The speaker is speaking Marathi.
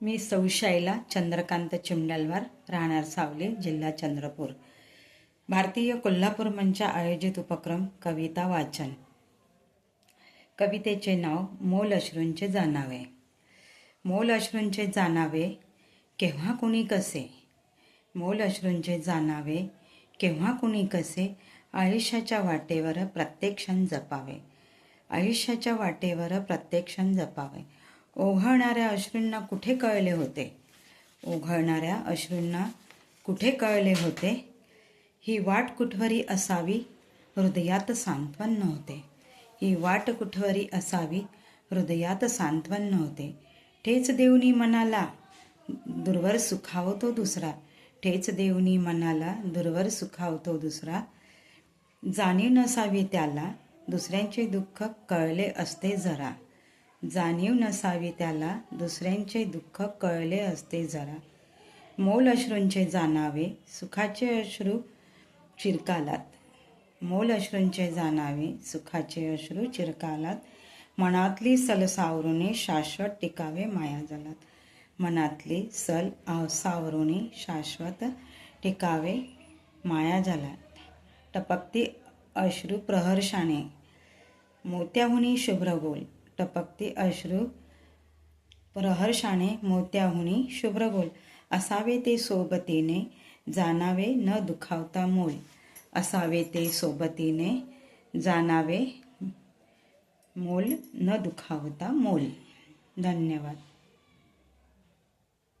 मी सौशाईला चंद्रकांत चिमडलवार राहणार सावली जिल्हा चंद्रपूर. भारतीय कोल्हापूर मंच आयोजित उपक्रम कविता वाचन. कवितेचे नाव मोल अश्रूंचे जाणावे. मोल अश्रूंचे जाणावे केव्हा कुणी कसे? मोल अश्रूंचे जाणावे केव्हा कुणी कसे? आयुष्याच्या वाटेवर प्रत्येक क्षण जपावे. आयुष्याच्या वाटेवर प्रत्येक क्षण जपावे. ओघळणाऱ्या अश्रूंना कुठे कळले होते? ओघळणाऱ्या अश्रूंना कुठे कळले होते? ही वाट कुठवरी असावी? हृदयात सांत्वन नव्हते. ही वाट कुठवरी असावी? हृदयात सांत्वन नव्हते. ठेच देऊनी मनाला दुर्वर सुखावतो दुसरा. ठेच देऊनी मनाला दुर्वर सुखावतो दुसरा. जाणीव नसावी त्याला. दुसऱ्यांचे दुःख कळले असते जरा. जाणीव नसावी त्याला दुसऱ्यांचे दुःख कळले असते जरा. मोल अश्रूंचे जाणावे सुखाचे अश्रू चिरकालात. मोल अश्रूंचे जाणावे सुखाचे अश्रू चिरकालात. मनातली सल सावरुने शाश्वत टिकावे माया जलात. मनातली सल सावरुने शाश्वत टिकावे माया जलात. टपकती अश्रू प्रहर्षाने मोत्याहुनी शुभ्रगोल टपकती अश्रू. प्रहर्षाने मोत्याहुनी शुभ्रगोल. असावे ते सोबतीने जाणावे न दुखावता मोल. असावे ते सोबतीने जाणावे मोल न दुखावता मोल. धन्यवाद.